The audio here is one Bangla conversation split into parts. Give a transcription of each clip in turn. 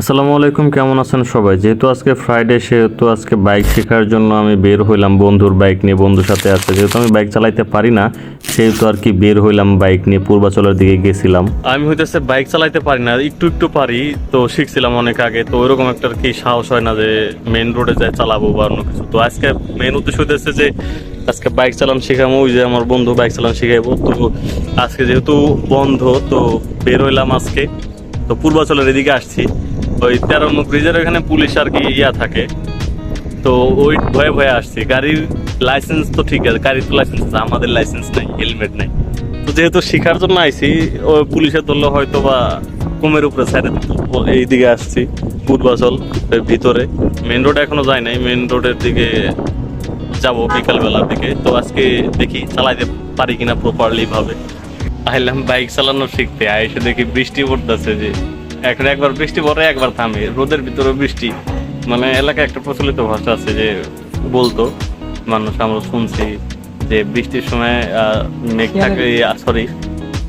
আসসালামু আলাইকুম, কেমন আছেন সবাই? যেহেতু আজকে ফ্রাইডে সেহেতু আজকে বাইক শেখার জন্য আমি বের হইলাম, বন্ধুর বাইক নিয়ে, বন্ধুর সাথে আছে যেহেতু আমি বাইক চালাইতে পারি না, সেহেতু আর কি বের হইলাম বাইক নিয়ে, পূর্বাচলের দিকে গেছিলাম। আমি হইতেছে বাইক চালাইতে পারি না, একটু একটু পারি, তো শিখছিলাম অনেক আগে, তো ওইরকম একটা আর কি সাহস হয় না যে মেন রোডে যাই, চালাবো বা অন্য কিছু। তো আজকে মেন উদ্দেশ্য হইতেছে যে, আজকে বাইক চালানো শেখাবো ওই যে আমার বন্ধু বাইক চালানো শিখাইবো। তো আজকে যেহেতু বন্ধ, তো বের হইলাম আজকে। তো পূর্বাচলের এদিকে আসছি। ওই তেরো ব্রিজের ওখানে পুলিশ আর কি ইয়া থাকে। তো ওই ভয়ে ভয়ে আসছি। গাড়ির লাইসেন্স তো ঠিক আছে, গাড়ির তো লাইসেন্স আছে, আমাদের লাইসেন্স নেই হেলমেট নেই। তো যেহেতু শেখার জন্য আইছি, ও পুলিশের ধরলে হয়তো বা কুমের উপরে সাইডে এইদিকে আসছি, পূর্বাচল ভিতরে। মেন রোড এখনও যায় নাই মেন রোডের দিকে যাব বিকালবেলার দিকে। তো আজকে দেখি, চালাইতে পারি কিনা প্রপারলি ভাবে। আইলাম বাইক চালানো শিখতে আইসে দেখি বৃষ্টি পড়তেছে যে এখন একবার বৃষ্টি পড়ে একবার থামে রোদের ভিতরে বৃষ্টি। মানে এলাকায় একটা প্রচলিত ভাষা আছে যে বলতো মানুষ আমরা শুনছি যে বৃষ্টির সময় আহ, মেঘ থাকে সরি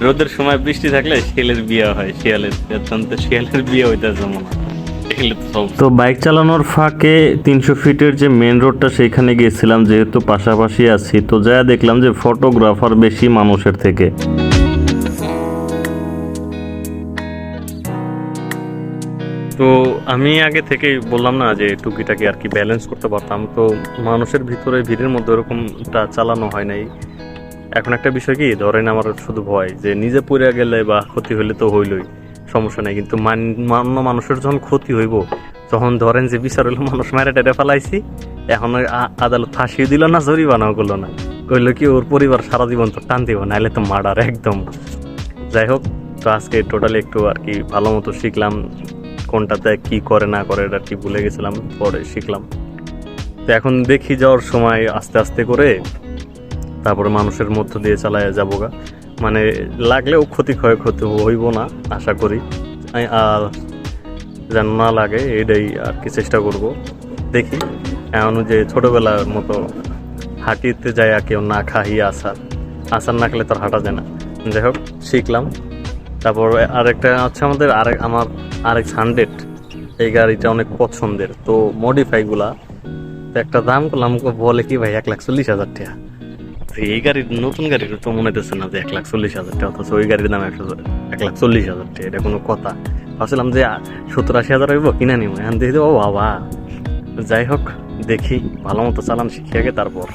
রোদের সময় বৃষ্টি থাকলে শিয়ালের বিয়ে হয় শিয়ালের অত্যন্ত শিয়ালের বিয়ে হইতেছে মনে তো বাইক চালানোর ফাঁকে তিনশো ফিটের যে মেন রোডটা সেখানে গিয়েছিলাম যেহেতু পাশাপাশি আছি তো যা দেখলাম যে ফটোগ্রাফার বেশি মানুষের থেকে। তো আমি আগে থেকেই বললাম না যে টুকিটাকি আর কি ব্যালেন্স করতে পারতাম। তো মানুষের ভিতরে, ভিড়ের মধ্যে ওরকমটা চালানো হয় নাই। এখন একটা বিষয় কি, ধরেন আমার শুধু ভয় যে নিজে পড়ে গেলে বা ক্ষতি হইলে তো হইলই, সমস্যা নাই। কিন্তু মান- অন্য মানুষের যখন ক্ষতি হইব তখন ধরেন যে বিচার হইল, মানুষ মারে টেটে ফেলাইছি, এখন আদালত ফাঁসিয়ে দিল না, জরিমানাও করল না। কইলো কি, ওর পরিবার সারা জীবন তো টান দিব নাহলে তো মার্ডার একদম। যাই হোক, তো আজকে টোটালি একটু আর কি ভালো মতো শিখলাম। কোনটাতে কি করে, না করে, এটা আর কি ভুলে গেছিলাম, পরে শিখলাম। তো এখন দেখি যাওয়ার সময় আস্তে আস্তে করে তারপরে মানুষের মধ্য দিয়ে চালায় যাব গা। মানে লাগলেও ক্ষতি ক্ষয় ক্ষতি হইব না, আশা করি। আর যেন না লাগে, এটাই আর কি চেষ্টা করব। দেখি এমন যে ছোটোবেলার মতো হাঁটিতে যায় কেউ না খাইয়ে আসার আসার না খেলে তোর হাঁটা যায় না। যাই হোক, শিখলাম। তারপর আরেকটা হচ্ছে আমাদের, আরেক, আমার আরেক হান্ড্রেড। এই গাড়িটা অনেক পছন্দের। তো মডিফাইগুলা একটা দাম করলাম বলে কি ভাই, এক লাখ চল্লিশ হাজার টাকা। এই গাড়ির, নতুন গাড়ির তো মনে হচ্ছে না যে এক লাখ চল্লিশ হাজার টাকা, অথচ ওই গাড়ির দাম একশো, এক লাখ চল্লিশ হাজার টাকা, এটা কোনো কথা। ভাবছিলাম যে সত্তর আশি হাজার হইব, কিনা নিব এখন দেখি ও বাবা। যাই হোক, দেখি, ভালো মতো চালান শিখে আগে, তারপর।